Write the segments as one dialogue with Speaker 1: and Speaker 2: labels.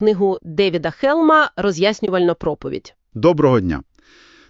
Speaker 1: книгу Девіда Хелма «Роз'яснювальна проповідь».
Speaker 2: Доброго дня.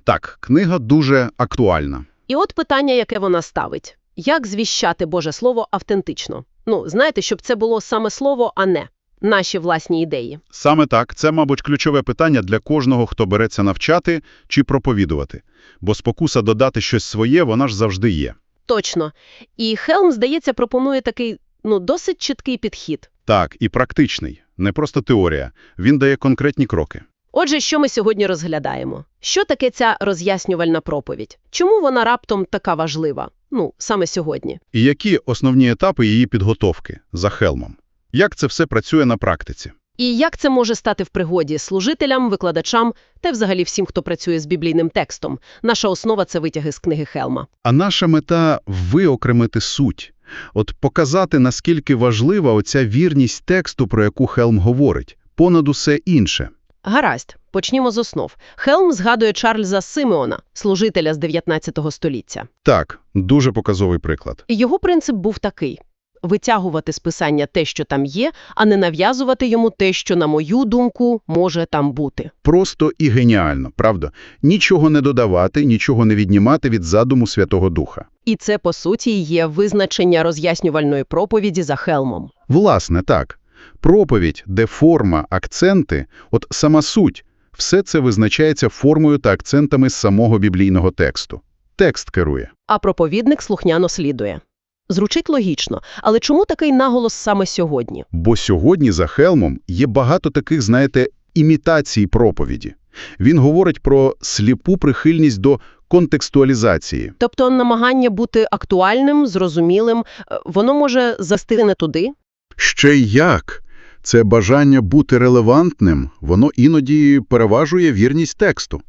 Speaker 2: Так, книга дуже актуальна.
Speaker 1: І от питання, яке вона ставить. Як звіщати Боже Слово автентично? Ну, знаєте, щоб це було саме слово, а не наші власні ідеї.
Speaker 2: Саме так, це, мабуть, ключове питання для кожного, хто береться навчати чи проповідувати. Бо спокуса додати щось своє, вона ж завжди є.
Speaker 1: Точно. І Хелм, здається, пропонує такий, ну, досить чіткий підхід.
Speaker 2: Так, і практичний, не просто теорія. Він дає конкретні кроки.
Speaker 1: Отже, що ми сьогодні розглядаємо? Що таке ця роз'яснювальна проповідь? Чому вона раптом така важлива? Ну, саме сьогодні.
Speaker 2: І які основні етапи її підготовки за Хелмом? Як це все працює на практиці?
Speaker 1: І як це може стати в пригоді служителям, викладачам та взагалі всім, хто працює з біблійним текстом? Наша основа – це витяги з книги Хелма.
Speaker 2: А наша мета – виокремити суть. От показати, наскільки важлива оця вірність тексту, про яку Хелм говорить, понад усе інше.
Speaker 1: Гаразд, почнімо з основ. Хелм згадує Чарльза Симеона, служителя з 19 століття.
Speaker 2: Так, дуже показовий приклад.
Speaker 1: Його принцип був такий – витягувати з писання те, що там є, а не нав'язувати йому те, що, на мою думку, може там бути.
Speaker 2: Просто і геніально, правда? Нічого не додавати, нічого не віднімати від задуму Святого Духа.
Speaker 1: І це, по суті, є визначення роз'яснювальної проповіді за Хелмом.
Speaker 2: Власне, так. Проповідь, де форма, акценти, от сама суть – все це визначається формою та акцентами з самого біблійного тексту. Текст керує.
Speaker 1: А проповідник слухняно слідує. Звучить логічно, але чому такий наголос саме сьогодні?
Speaker 2: Бо сьогодні за Хелмом є багато таких, знаєте, імітацій проповіді. Він говорить про сліпу прихильність до контекстуалізації.
Speaker 1: Тобто намагання бути актуальним, зрозумілим, е, воно може застити не туди?
Speaker 2: Ще й як? Це бажання бути релевантним, воно іноді переважує вірність тексту.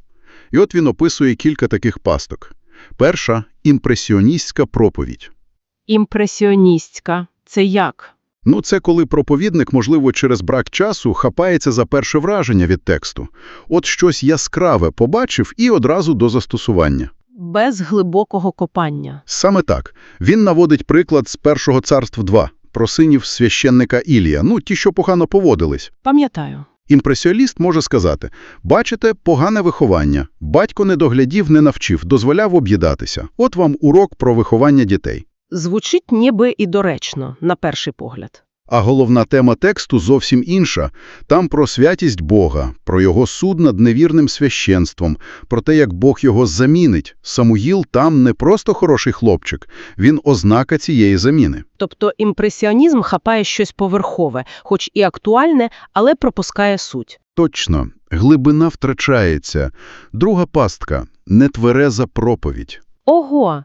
Speaker 2: І от він описує кілька таких пасток. Перша – імпресіоністська проповідь.
Speaker 1: Імпресіоністська. Це як?
Speaker 2: Ну, це коли проповідник, можливо, через брак часу, хапається за перше враження від тексту. От щось яскраве побачив і одразу до застосування.
Speaker 1: Без глибокого копання.
Speaker 2: Саме так. Він наводить приклад з Першого царств 2 про синів священника Ілія, ну, ті, що погано поводились.
Speaker 1: Пам'ятаю.
Speaker 2: Імпресіоніст може сказати, бачите, погане виховання, батько не доглядів, не навчив, дозволяв об'їдатися. От вам урок про виховання дітей.
Speaker 1: Звучить ніби і доречно, на перший погляд.
Speaker 2: А головна тема тексту зовсім інша. Там про святість Бога, про його суд над невірним священством, про те, як Бог його замінить. Самуїл там не просто хороший хлопчик, він ознака цієї заміни.
Speaker 1: Тобто імпресіонізм хапає щось поверхове, хоч і актуальне, але пропускає суть.
Speaker 2: Точно, глибина втрачається. Друга пастка – нетвереза проповідь.
Speaker 1: Ого!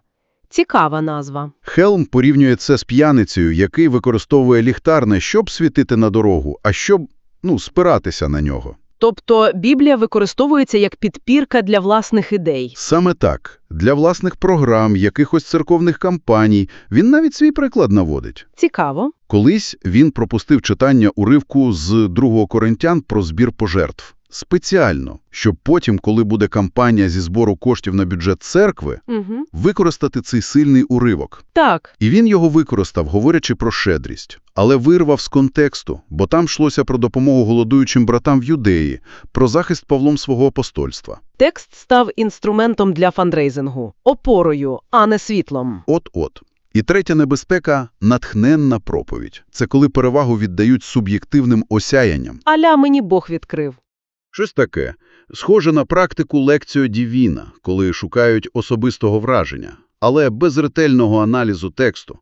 Speaker 1: Цікава назва.
Speaker 2: Хелм порівнює це з п'яницею, який використовує ліхтар не щоб світити на дорогу, а щоб, ну, спиратися на нього.
Speaker 1: Тобто Біблія використовується як підпірка для власних ідей.
Speaker 2: Саме так. Для власних програм, якихось церковних кампаній. Він навіть свій приклад наводить.
Speaker 1: Цікаво.
Speaker 2: Колись він пропустив читання уривку з 2 Коринтян про збір пожертв. Спеціально, щоб потім, коли буде кампанія зі збору коштів на бюджет церкви,
Speaker 1: Угу.
Speaker 2: використати цей сильний уривок.
Speaker 1: Так.
Speaker 2: І він його використав, говорячи про щедрість, але вирвав з контексту, бо там йшлося про допомогу голодуючим братам в Юдеї, про захист Павлом свого апостольства.
Speaker 1: Текст став інструментом для фандрейзингу, опорою, а не світлом.
Speaker 2: От-от. І третя небезпека – натхненна проповідь. Це коли перевагу віддають суб'єктивним осяянням.
Speaker 1: Аля мені Бог відкрив.
Speaker 2: Щось таке. Схоже на практику лекціо дівіна, коли шукають особистого враження, але без ретельного аналізу тексту.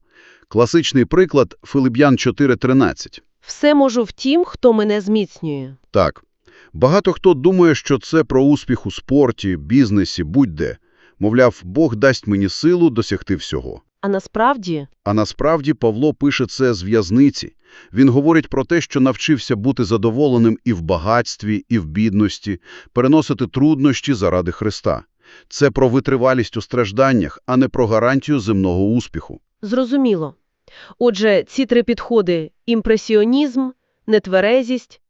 Speaker 2: Класичний приклад – Филип'ян 4.13.
Speaker 1: Все можу в тім, хто мене зміцнює.
Speaker 2: Так, багато хто думає, що це про успіх у спорті, бізнесі, будь-де. Мовляв, Бог дасть мені силу досягти всього.
Speaker 1: А насправді
Speaker 2: А насправді Павло пише це з в'язниці. Він говорить про те, що навчився бути задоволеним і в багатстві, і в бідності, переносити труднощі заради Христа. Це про витривалість у стражданнях, а не про гарантію земного успіху.
Speaker 1: зрозуміло. Отже, ці три підходи – імпресіонізм, нетверезість,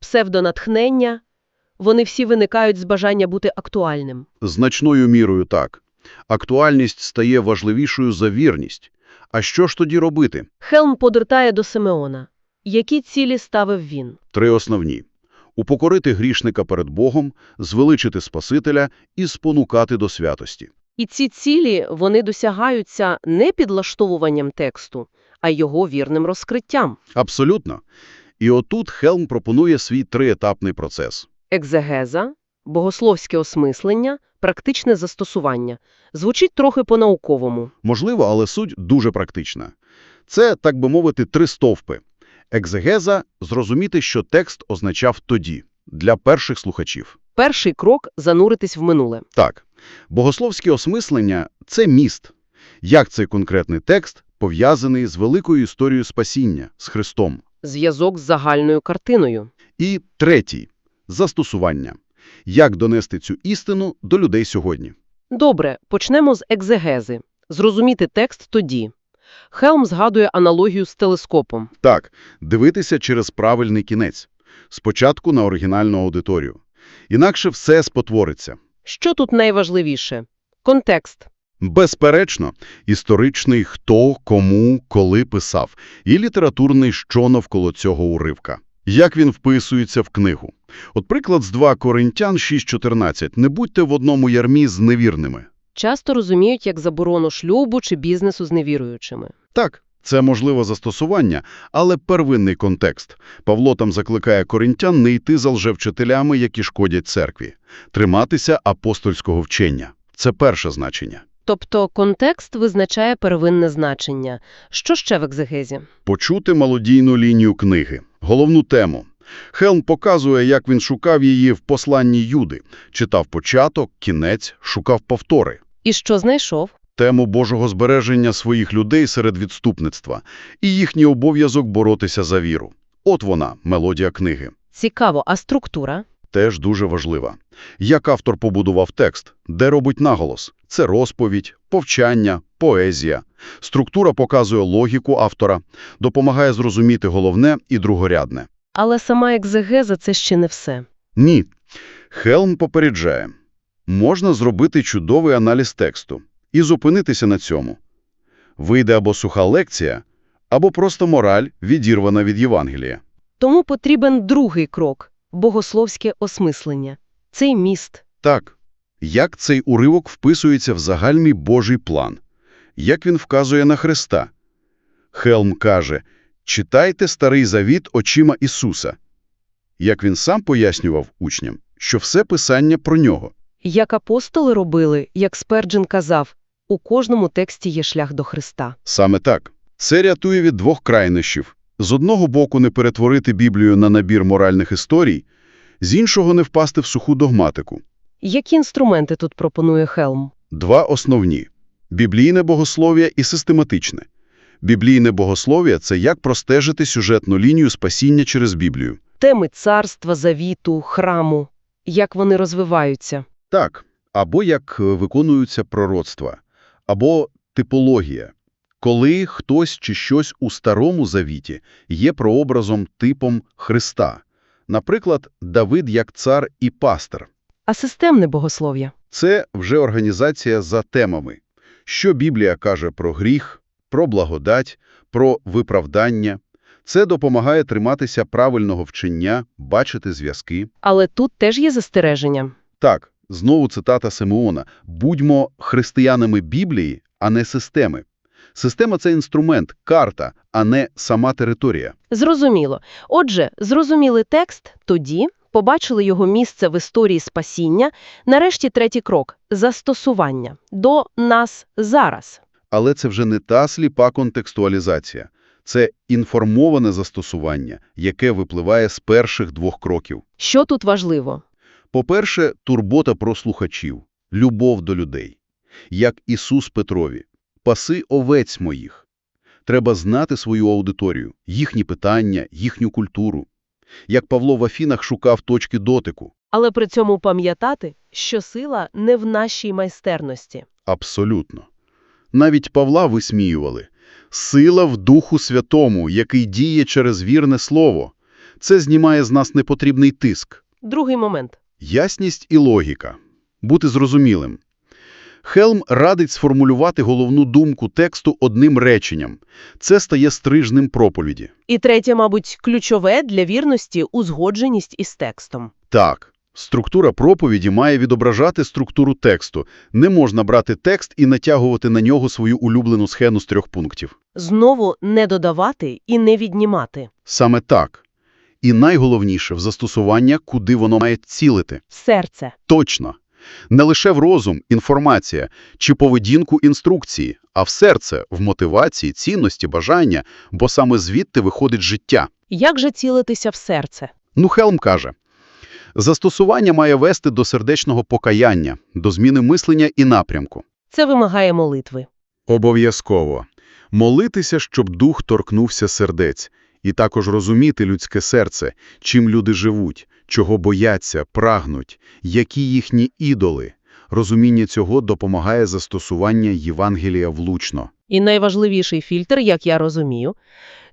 Speaker 1: псевдонатхнення – вони всі виникають з бажання бути актуальним.
Speaker 2: Значною мірою так. Актуальність стає важливішою за вірність. А що ж тоді робити?
Speaker 1: Хелм подертає до Симеона. Які цілі ставив він?
Speaker 2: Три основні. Упокорити грішника перед Богом, звеличити Спасителя і спонукати до святості.
Speaker 1: І ці цілі, вони досягаються не підлаштовуванням тексту, а його вірним розкриттям.
Speaker 2: Абсолютно. І отут Хелм пропонує свій триетапний процес.
Speaker 1: Екзегеза, богословське осмислення, практичне застосування. Звучить трохи по-науковому.
Speaker 2: Можливо, але суть дуже практична. Це, так би мовити, три стовпи. Екзегеза – зрозуміти, що текст означав тоді, для перших слухачів.
Speaker 1: Перший крок – зануритись в минуле.
Speaker 2: Так, богословське осмислення – це міст. Як цей конкретний текст пов'язаний з великою історією спасіння, з Христом.
Speaker 1: Зв'язок з загальною картиною.
Speaker 2: І третій – застосування. Як донести цю істину до людей сьогодні.
Speaker 1: Добре, почнемо з екзегези. Зрозуміти текст тоді. Хелм згадує аналогію з телескопом.
Speaker 2: Так, дивитися через правильний кінець. Спочатку на оригінальну аудиторію. Інакше все спотвориться.
Speaker 1: Що тут найважливіше? Контекст.
Speaker 2: Безперечно, історичний хто, кому, коли писав, і літературний що навколо цього уривка. Як він вписується в книгу. От приклад з 2 Коринтян 6.14. «Не будьте в одному ярмі з невірними».
Speaker 1: Часто розуміють як заборону шлюбу чи бізнесу з невіруючими.
Speaker 2: Так, це можливе застосування, але первинний контекст. Павло там закликає коринтян не йти за лжевчителями, які шкодять церкві. Триматися апостольського вчення. Це перше значення.
Speaker 1: Тобто контекст визначає первинне значення. Що ще в екзегезі?
Speaker 2: Почути молодійну лінію книги. Головну тему. Хелм показує, як він шукав її в посланні Юди. Читав початок, кінець, шукав повтори.
Speaker 1: І що знайшов?
Speaker 2: Тему Божого збереження своїх людей серед відступництва і їхній обов'язок боротися за віру. От вона, мелодія книги.
Speaker 1: Цікаво, а структура?
Speaker 2: Теж дуже важлива. Як автор побудував текст, де робить наголос? Це розповідь, повчання, поезія. Структура показує логіку автора, допомагає зрозуміти головне і другорядне.
Speaker 1: Але сама екзегеза – це ще не все.
Speaker 2: Ні. Хелм попереджає. Можна зробити чудовий аналіз тексту і зупинитися на цьому. Вийде або суха лекція, або просто мораль, відірвана від Євангелія.
Speaker 1: Тому потрібен другий крок – богословське осмислення. Цей міст.
Speaker 2: Так, як цей уривок вписується в загальний Божий план? Як він вказує на Христа? Хелм каже, читайте Старий Завіт очима Ісуса. Як він сам пояснював учням, що все писання про нього.
Speaker 1: Як апостоли робили, як Сперджен казав, у кожному тексті є шлях до Христа.
Speaker 2: Саме так. Це рятує від двох крайнощів. З одного боку не перетворити Біблію на набір моральних історій, з іншого не впасти в суху догматику.
Speaker 1: Які інструменти тут пропонує Хелм?
Speaker 2: Два основні – біблійне богослов'я і систематичне. Біблійне богослов'я – це як простежити сюжетну лінію спасіння через Біблію.
Speaker 1: Теми царства, завіту, храму. Як вони розвиваються?
Speaker 2: Так, або як е, виконуються пророцтва, або типологія. Коли хтось чи щось у Старому Завіті є прообразом, типом Христа. Наприклад, Давид як цар і пастир.
Speaker 1: А системне богослов'я?
Speaker 2: Це вже організація за темами. Що Біблія каже про гріх, про благодать, про виправдання. Це допомагає триматися правильного вчення, бачити зв'язки.
Speaker 1: Але тут теж є застереження.
Speaker 2: Так, знову цитата Симеона. «Будьмо християнами Біблії, а не системи». Система – це інструмент, карта, а не сама територія.
Speaker 1: Зрозуміло. Отже, зрозуміли текст, тоді побачили його місце в історії спасіння. Нарешті третій крок – застосування. До нас зараз.
Speaker 2: Але це вже не та сліпа контекстуалізація. Це інформоване застосування, яке випливає з перших двох кроків.
Speaker 1: Що тут важливо?
Speaker 2: По-перше, турбота про слухачів, любов до людей. Як Ісус Петрові. «Паси овець моїх». Треба знати свою аудиторію, їхні питання, їхню культуру. Як Павло в Афінах шукав точки дотику.
Speaker 1: Але при цьому пам'ятати, що сила не в нашій майстерності.
Speaker 2: Абсолютно. Навіть Павла висміювали. Сила в Духу Святому, який діє через вірне слово. Це знімає з нас непотрібний тиск.
Speaker 1: Другий момент.
Speaker 2: Ясність і логіка. Бути зрозумілим. Хелм радить сформулювати головну думку тексту одним реченням. Це стає стрижнем проповіді.
Speaker 1: І третє, мабуть, ключове для вірності – узгодженість із текстом.
Speaker 2: Так, структура проповіді має відображати структуру тексту. Не можна брати текст і натягувати на нього свою улюблену схему з трьох пунктів.
Speaker 1: Знову не додавати і не віднімати.
Speaker 2: Саме так. І найголовніше в застосування, куди воно має цілити.
Speaker 1: Серце.
Speaker 2: Точно. Не лише в розум, інформація чи поведінку інструкції, а в серце, в мотивації, цінності, бажання, бо саме звідти виходить життя.
Speaker 1: Як же цілитися в серце?
Speaker 2: Ну, Хелм каже, застосування має вести до сердечного покаяння, до зміни мислення і напрямку.
Speaker 1: Це вимагає молитви.
Speaker 2: Обов'язково. Молитися, щоб дух торкнувся сердець, і також розуміти людське серце, чим люди живуть, чого бояться, прагнуть, які їхні ідоли. Розуміння цього допомагає застосування Євангелія влучно.
Speaker 1: І найважливіший фільтр, як я розумію,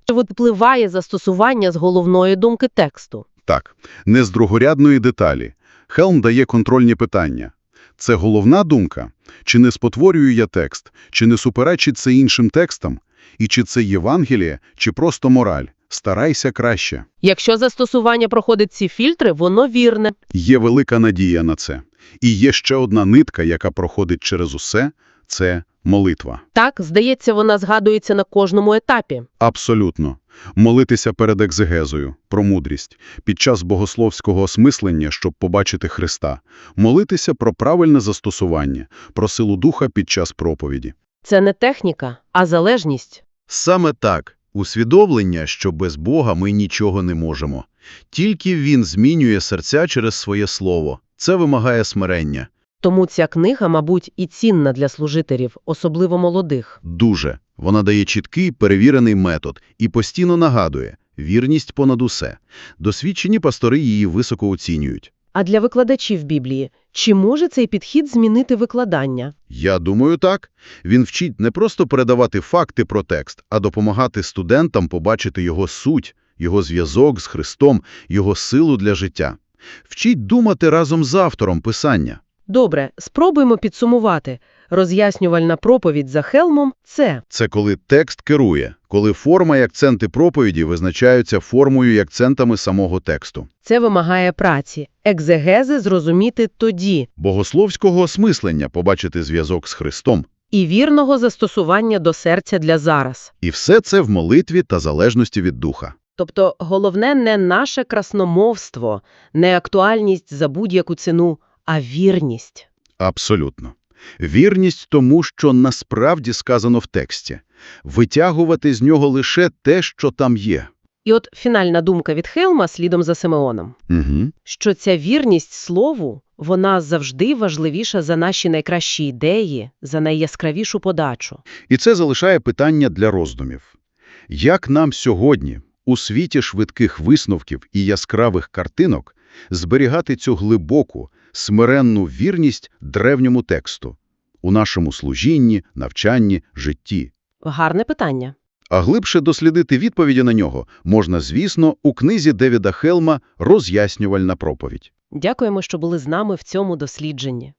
Speaker 1: що випливає застосування з головної думки тексту.
Speaker 2: Так, не з другорядної деталі. Хелм дає контрольні питання. Це головна думка? Чи не спотворюю я текст? Чи не суперечить це іншим текстам? І чи це Євангеліє, чи просто мораль? Старайся краще.
Speaker 1: Якщо застосування проходить ці фільтри, воно вірне.
Speaker 2: Є велика надія на це. І є ще одна нитка, яка проходить через усе – це молитва.
Speaker 1: Так, здається, вона згадується на кожному етапі.
Speaker 2: Абсолютно. Молитися перед екзегезою, про мудрість, під час богословського осмислення, щоб побачити Христа. Молитися про правильне застосування, про силу духа під час проповіді.
Speaker 1: Це не техніка, а залежність.
Speaker 2: Саме так. Усвідомлення, що без Бога ми нічого не можемо. Тільки Він змінює серця через своє слово. Це вимагає смирення.
Speaker 1: Тому ця книга, мабуть, і цінна для служителів, особливо молодих.
Speaker 2: Дуже. Вона дає чіткий, перевірений метод і постійно нагадує – вірність понад усе. Досвідчені пастори її високо оцінюють.
Speaker 1: А для викладачів Біблії, чи може цей підхід змінити викладання?
Speaker 2: Я думаю, так. Він вчить не просто передавати факти про текст, а допомагати студентам побачити його суть, його зв'язок з Христом, його силу для життя. Вчить думати разом з автором писання.
Speaker 1: Добре, спробуємо підсумувати. Роз'яснювальна проповідь за Хелмом – це
Speaker 2: Це коли текст керує, коли форма і акценти проповіді визначаються формою і акцентами самого тексту.
Speaker 1: Це вимагає праці, екзегези зрозуміти тоді
Speaker 2: Богословського осмислення побачити зв'язок з Христом.
Speaker 1: і вірного застосування до серця для зараз.
Speaker 2: І все це в молитві та залежності від духа.
Speaker 1: Тобто головне не наше красномовство, не актуальність за будь-яку ціну, а вірність.
Speaker 2: Абсолютно. Вірність тому, що насправді сказано в тексті. Витягувати з нього лише те, що там є.
Speaker 1: І от фінальна думка від Хелма слідом за Симеоном,
Speaker 2: Угу.
Speaker 1: що ця вірність слову, вона завжди важливіша за наші найкращі ідеї, за найяскравішу подачу.
Speaker 2: І це залишає питання для роздумів. Як нам сьогодні, у світі швидких висновків і яскравих картинок, зберігати цю глибоку, смиренну вірність древньому тексту у нашому служінні, навчанні, житті?
Speaker 1: Гарне питання.
Speaker 2: А глибше дослідити відповіді на нього можна, звісно, у книзі Девіда Хелма «Роз'яснювальна проповідь».
Speaker 1: Дякуємо, що були з нами в цьому дослідженні.